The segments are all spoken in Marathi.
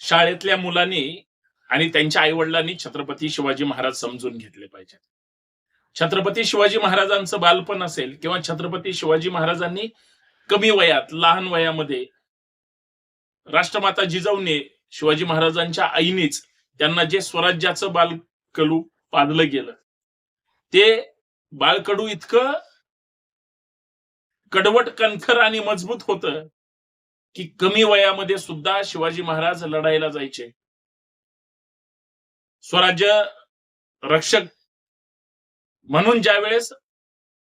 शाळेतल्या मुलांनी आणि त्यांच्या आई वडिलांनी छत्रपती शिवाजी महाराज समजून घेतले पाहिजेत छत्रपती शिवाजी महाराजांचं बालपण असेल किंवा छत्रपती शिवाजी महाराजांनी कमी वयात लहान वयामध्ये राष्ट्रमाता जिजाऊने शिवाजी महाराजांच्या आईनेच त्यांना जे स्वराज्याचं बालकडू पाजलं गेलं ते बाळकडू इतकं कडवट कणखर आणि मजबूत होतं की कमी वयामध्ये सुद्धा शिवाजी महाराज लढायला जायचे. स्वराज्य रक्षक म्हणून ज्यावेळेस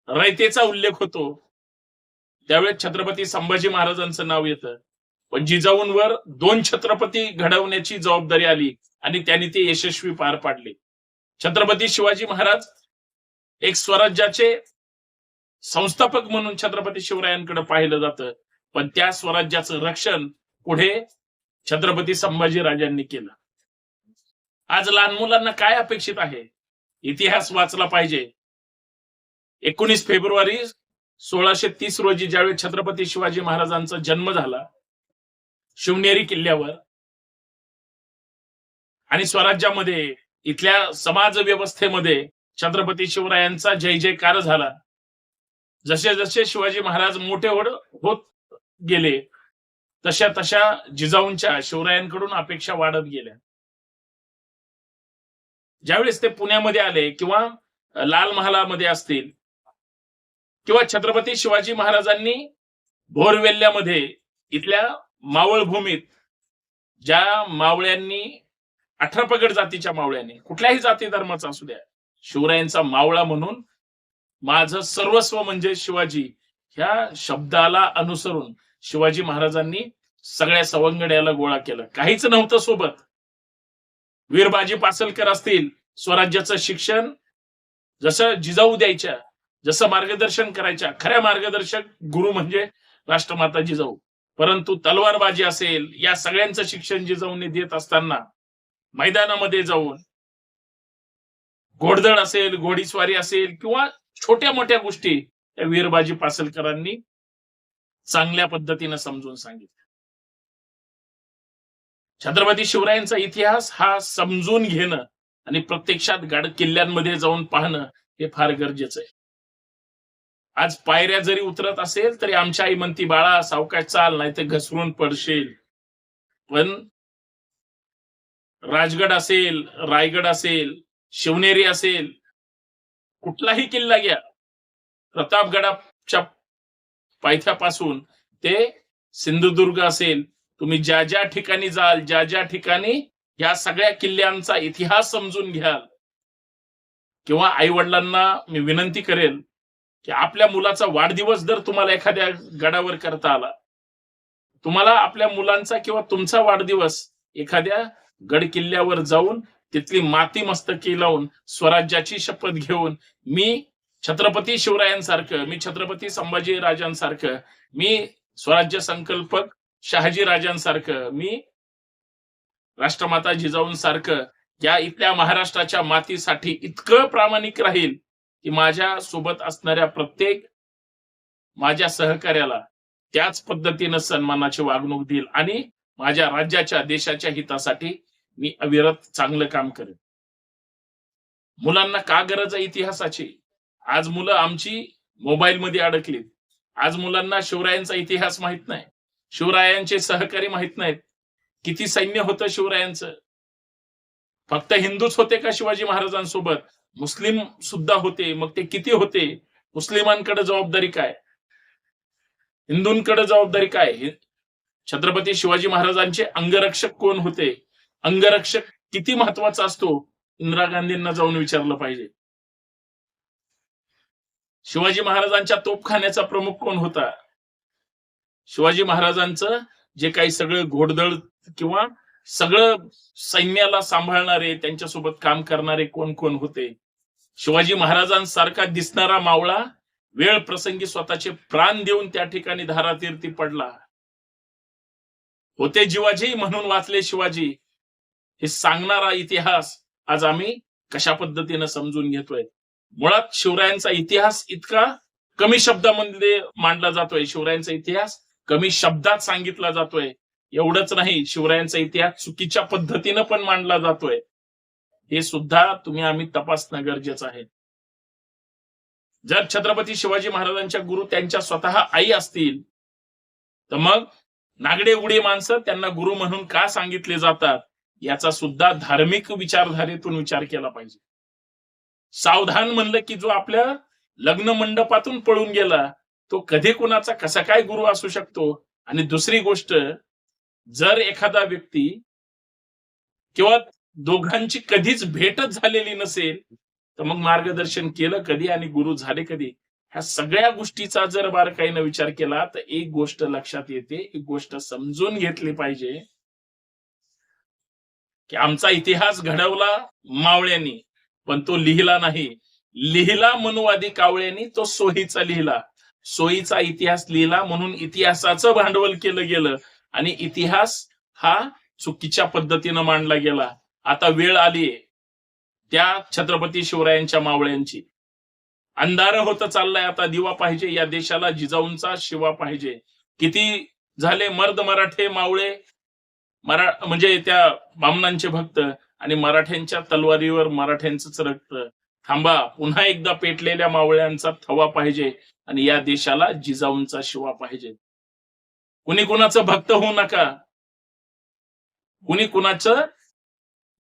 रयतेचा उल्लेख होतो त्यावेळेस छत्रपती संभाजी महाराजांचं नाव येतं. पण जिजाऊंवर दोन छत्रपती घडवण्याची जबाबदारी आली आणि त्यांनी ते यशस्वी पार पाडले. छत्रपती शिवाजी महाराज एक स्वराज्याचे संस्थापक म्हणून छत्रपती शिवरायांकडे पाहिलं जातं. पण त्या स्वराज्याचं रक्षण पुढे छत्रपती संभाजी राजांनी केलं. आज लहान मुलांना काय अपेक्षित आहे? इतिहास वाचला पाहिजे. एकोणीस फेब्रुवारी सोळाशे तीस रोजी ज्यावेळी छत्रपती शिवाजी महाराजांचा जन्म झाला शिवनेरी किल्ल्यावर आणि स्वराज्यामध्ये इथल्या समाज व्यवस्थेमध्ये छत्रपती शिवरायांचा जय जयकार झाला. जसे जसे शिवाजी महाराज मोठे होत होत गेले तशा तशा जिजाऊंच्या शिवरायांकडून अपेक्षा वाढत गेल्या. ज्यावेळेस ते पुण्यामध्ये आले किंवा लाल महालामध्ये असतील किंवा छत्रपती शिवाजी महाराजांनी भोरवेल्ल्यामध्ये इथल्या मावळभूमीत ज्या मावळ्यांनी अठरा पगड जातीच्या मावळ्यांनी कुठल्याही जाती धर्माचा असू द्या शिवरायांचा मावळा म्हणून माझं सर्वस्व म्हणजे शिवाजी ह्या शब्दाला अनुसरून शिवाजी महाराजांनी सगळ्या सवंगड्याला गोळा केलं. काहीच नव्हतं सोबत. वीरबाजी पासलकर असतील स्वराज्याचं शिक्षण जसं जिजाऊ द्यायच्या जसं मार्गदर्शन करायच्या खऱ्या मार्गदर्शक गुरु म्हणजे राष्ट्रमाता जिजाऊ. परंतु तलवारबाजी असेल या सगळ्यांचं शिक्षण जिजाऊने देत असताना मैदानामध्ये जाऊन घोडदळ असेल घोडीस्वारी असेल किंवा छोट्या मोठ्या गोष्टी त्या वीरबाजी पासलकरांनी चांगल्या पद्धतीनं समजून सांगितलं. छत्रपती शिवरायांचा इतिहास हा समजून घेणं आणि प्रत्यक्षात गड किल्ल्यांमध्ये जाऊन पाहणं हे फार गरजेचं आहे. आज पायऱ्या जरी उतरत असेल तरी आमच्या आई म्हणती बाळा सावकाश चाल नाही तर घसरून पडशील. पण राजगड असेल रायगड असेल शिवनेरी असेल कुठलाही किल्ला घ्या प्रतापगडाच्या पायथ्यापासून ते सिंधुदुर्ग असेल. तुम्ही ज्या ज्या ठिकाणी जाल ज्या ज्या ठिकाणी या सगळ्या किल्ल्यांचा इतिहास समजून घ्याल. किंवा आई वडिलांना मी विनंती करेल की आपल्या मुलाचा वाढदिवस जर तुम्हाला एखाद्या गडावर करता आला तुम्हाला आपल्या मुलांचा किंवा तुमचा वाढदिवस एखाद्या गड किल्ल्यावर जाऊन तिथली माती मस्तकी लावून स्वराज्याची शपथ घेऊन मी छत्रपती शिवरायांसारखं मी छत्रपती संभाजी राजांसारखं मी स्वराज्य संकल्पक शहाजी राजांसारखं मी राष्ट्रमाता जिजाऊंसारखं या इथल्या महाराष्ट्राच्या मातीसाठी इतकं प्रामाणिक राहील की माझ्या सोबत असणाऱ्या प्रत्येक माझ्या सहकार्याला त्याच पद्धतीनं सन्मानाची वागणूक देईल आणि माझ्या राज्याच्या देशाच्या हितासाठी मी अविरत चांगलं काम करेन. मुलांना का गरज आहे इतिहासाची? आज मुलं आमची मोबाईलमध्ये अडकलीत. आज मुलांना शिवरायांचा इतिहास माहीत नाही. शिवरायांचे सहकारी माहीत नाहीत. किती सैन्य होतं शिवरायांचं? फक्त हिंदूच होते का शिवाजी महाराजांसोबत? मुस्लिम सुद्धा होते. मग ते किती होते? मुस्लिमांकडे जबाबदारी काय? हिंदूंकडे जबाबदारी काय? छत्रपती शिवाजी महाराजांचे अंगरक्षक कोण होते? अंगरक्षक किती महत्त्वाचा असतो? इंदिरा गांधींना जाऊन विचारलं पाहिजे. शिवाजी महाराजांच्या तोपखान्याचा प्रमुख कोण होता? शिवाजी महाराजांचं जे काही सगळं घोडदळ किंवा सगळं सैन्याला सांभाळणारे त्यांच्यासोबत काम करणारे कोण कोण होते? शिवाजी महाराजांसारखा दिसणारा मावळा वेळ प्रसंगी स्वतःचे प्राण देऊन त्या ठिकाणी धारातीर्थी पडला. होते जीवाजी म्हणून वाचले शिवाजी. हे सांगणारा इतिहास आज आम्ही कशा पद्धतीनं समजून घेतोय? मुळात शिवरायांचा इतिहास इतका कमी शब्दामध्ये मांडला जातोय शिवरायांचा इतिहास कमी शब्दात सांगितला जातोय. एवढंच नाही शिवरायांचा इतिहास चुकीच्या पद्धतीनं पण मांडला जातोय. हे सुद्धा तुम्ही आम्ही तपासणं गरजेचं आहे. जर छत्रपती शिवाजी महाराजांच्या गुरु त्यांच्या स्वतः आई असतील तर मग नागडे उडी माणसं त्यांना गुरु म्हणून का सांगितले जातात? याचा सुद्धा धार्मिक विचारधारेतून विचार केला पाहिजे. सावधान म्हणलं की जो आपल्या लग्न मंडपातून पळून गेला तो कधी कुणाचा कसा काय गुरु असू शकतो? आणि दुसरी गोष्ट जर एखादा व्यक्ती किंवा दोघांची कधीच भेटच झालेली नसेल तर मग मार्गदर्शन केलं कधी आणि गुरु झाले कधी? ह्या सगळ्या गोष्टीचा जर बारकाईनं विचार केला तर एक गोष्ट लक्षात येते एक गोष्ट समजून घेतली पाहिजे की आमचा इतिहास घडवला मावळ्यांनी. पण तो लिहिला नाही. लिहिला मनुवादी कावळ्यांनी तो सोयीचा लिहिला. सोयीचा इतिहास लिहिला म्हणून इतिहासाचं भांडवल केलं गेलं. आणि इतिहास हा चुकीच्या पद्धतीनं मांडला गेला. आता वेळ आलीये त्या छत्रपती शिवरायांच्या मावळ्यांची. अंधार होत चाललाय आता. दिवा पाहिजे या देशाला जिजाऊंचा शिवा पाहिजे. किती झाले मर्द मराठे मावळे? मरा म्हणजे त्या बामणांचे भक्त. आणि मराठ्यांच्या तलवारीवर मराठ्यांचंच रक्त. थांबा पुन्हा एकदा पेटलेल्या मावळ्यांचा थवा पाहिजे आणि या देशाला जिजाऊंचा शिवा पाहिजे. कुणी कुणाचं भक्त होऊ नका. कुणी कुणाचं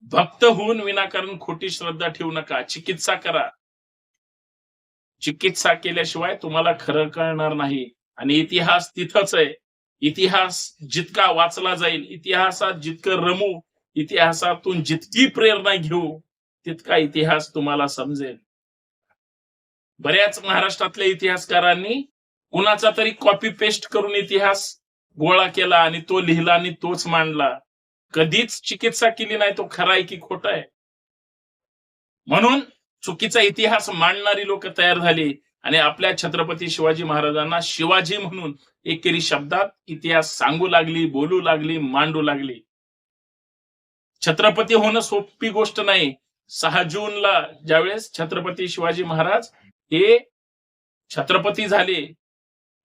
भक्त होऊन विनाकारण खोटी श्रद्धा ठेवू नका. चिकित्सा करा. चिकित्सा केल्याशिवाय तुम्हाला खरं कळणार नाही. आणि इतिहास तिथंच आहे. इतिहास जितका वाचला जाईल इतिहासात जितकं रमू इतिहासातून जितकी प्रेरणा घेऊ तितका इतिहास तुम्हाला समजेल. बऱ्याच महाराष्ट्रातल्या इतिहासकारांनी कुणाचा तरी कॉपी पेस्ट करून इतिहास गोळा केला आणि तो लिहिला आणि तोच मांडला. कधीच चिकित्सा केली नाही तो खरा आहे की खोटा आहे? म्हणून चुकीचा इतिहास मांडणारी लोक तयार झाली आणि आपल्या छत्रपती शिवाजी महाराजांना शिवाजी म्हणून एकेरी शब्दात इतिहास सांगू लागली बोलू लागली मांडू लागली. छत्रपती होणं सोपी गोष्ट नाही. सहा जूनला ज्यावेळेस छत्रपती शिवाजी महाराज हे छत्रपती झाले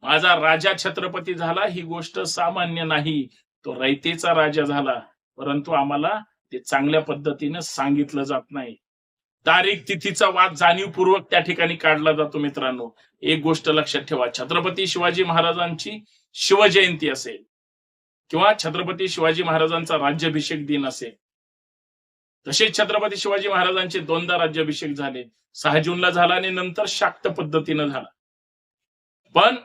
माझा राजा छत्रपती झाला ही गोष्ट सामान्य नाही. तो रयतेचा राजा झाला परंतु आम्हाला ते चांगल्या पद्धतीने सांगितलं जात नाही. तारीख तिथीचा वाद जाणीवपूर्वक त्या ठिकाणी काढला जातो मित्रांनो. एक गोष्ट लक्षात ठेवा छत्रपती शिवाजी महाराजांची शिवजयंती असेल किंवा छत्रपती शिवाजी महाराजांचा राज्याभिषेक दिन असेल तसेच छत्रपती शिवाजी महाराजांचे दोनदा राज्याभिषेक झाले. सहा जूनला झाला आणि नंतर शाक्त पद्धतीनं झाला. पण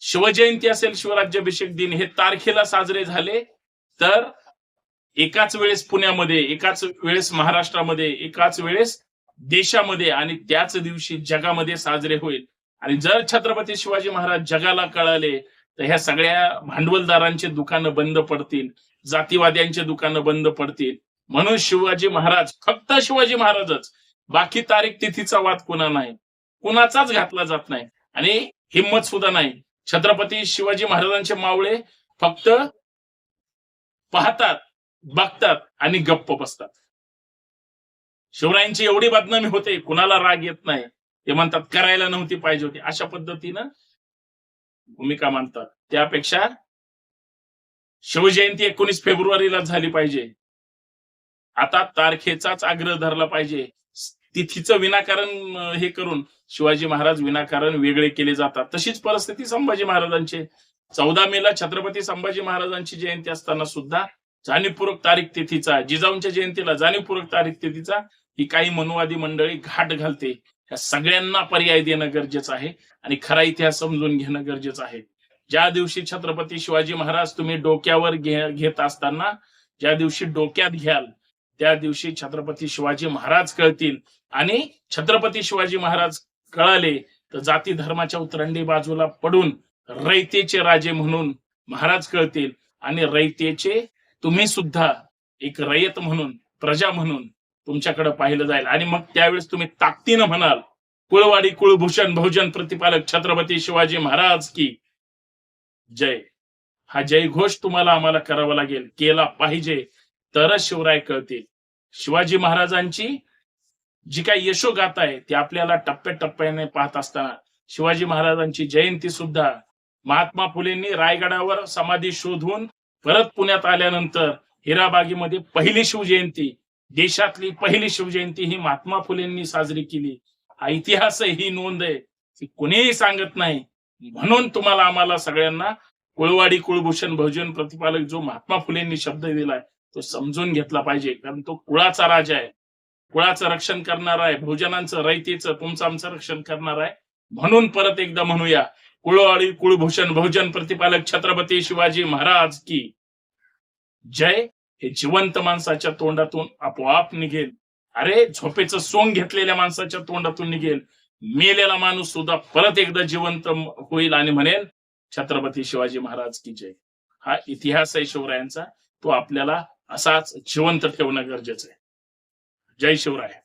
शिवजयंती असेल शिवराज्याभिषेक दिन हे तारखेला साजरे झाले. तर एकाच वेळेस पुण्यामध्ये एकाच वेळेस महाराष्ट्रामध्ये एकाच वेळेस देशामध्ये आणि त्याच दिवशी जगामध्ये साजरे होईल. आणि जर छत्रपती शिवाजी महाराज जगाला कळाले तर ह्या सगळ्या भांडवलदारांचे दुकानं बंद पडतील जातीवाद्यांचे दुकानं बंद पडतील. म्हणून शिवाजी महाराज फक्त शिवाजी महाराजच. बाकी तारीख तिथीचा वाद कुणा नाही. कुणाचाच घातला जात नाही. आणि हिंमत सुद्धा नाही. छत्रपती शिवाजी महाराजांचे मावळे फक्त पाहतात बघतात आणि गप्प बसतात. शिवरायांची एवढी बदनामी होते कुणाला राग येत नाही. ते म्हणतात करायला नव्हती पाहिजे होती. अशा पद्धतीनं भूमिका मानतात त्यापेक्षा शिवजयंती एकोणीस फेब्रुवारीला झाली पाहिजे. आता तारखेचाच आग्रह धरला पाहिजे. तिथीचं विनाकारण हे करून शिवाजी महाराज विनाकारण वेगळे केले जातात. तशीच परिस्थिती संभाजी महाराजांची. चौदा मेला छत्रपती संभाजी महाराजांची जयंती असताना सुद्धा जाणीवपूर्वक तारीख तिथीचा जिजाऊंच्या जयंतीला जाणीवपूर्वक तारीख तिथीचा ही काही मनुवादी मंडळी घाट घालते. या सगळ्यांना पर्याय देणं गरजेचं आहे आणि खरा इतिहास समजून घेणं गरजेचं आहे. ज्या दिवशी छत्रपती शिवाजी महाराज तुम्ही डोक्यावर घे- घेत असताना ज्या दिवशी डोक्यात घ्याल त्या दिवशी छत्रपती शिवाजी महाराज कळतील. आणि छत्रपती शिवाजी महाराज कळाले तर जाती धर्माच्या उतरंडी बाजूला पडून रयतेचे राजे म्हणून महाराज कळतील. आणि रयतेचे तुम्ही सुद्धा एक रयत म्हणून प्रजा म्हणून तुमच्याकडे पाहिलं जाईल. आणि मग त्यावेळेस तुम्ही ताकदीनं म्हणाल कुळवाडी कुळभूषण बहुजन प्रतिपालक छत्रपती शिवाजी महाराज की जय. हा जयघोष तुम्हाला आम्हाला करावा लागेल केला पाहिजे. तरच शिवराय कळतील. शिवाजी महाराजांची जी काही यशोगाथा आहे ती आपल्याला टप्प्याटप्प्याने पाहत असताना शिवाजी महाराजांची जयंती सुद्धा महात्मा फुलेंनी रायगडावर समाधी शोधून परत पुण्यात आल्यानंतर हिराबागीमध्ये पहिली शिवजयंती देशातली पहिली शिवजयंती ही महात्मा फुलेंनी साजरी केली. हा इतिहास ही नोंद आहे की कोणीही सांगत नाही. म्हणून तुम्हाला आम्हाला सगळ्यांना कुळवाडी कुळभूषण बहुजन प्रतिपालक जो महात्मा फुलेंनी शब्द दिलाय तो समजून घेतला पाहिजे. कारण तो कुळाचा राजा आहे. कुळाचं रक्षण करणार आहे. भोजनांचं रयतेचं तुमचं आमचं रक्षण करणार आहे. म्हणून परत एकदा म्हणूया कुळवाळी कुळभूषण भोजन प्रतिपालक छत्रपती शिवाजी महाराज की जय हे जिवंत माणसाच्या तोंडातून आपोआप निघेल. अरे झोपेचं सोंग घेतलेल्या माणसाच्या तोंडातून निघेल. मेलेला माणूस सुद्धा परत एकदा जिवंत होईल आणि म्हणेल छत्रपती शिवाजी महाराज की जय. हा इतिहास आहे शिवरायांचा तो आपल्याला असाच जिवंत ठेवणं गरजेचं आहे. जय शिवराय.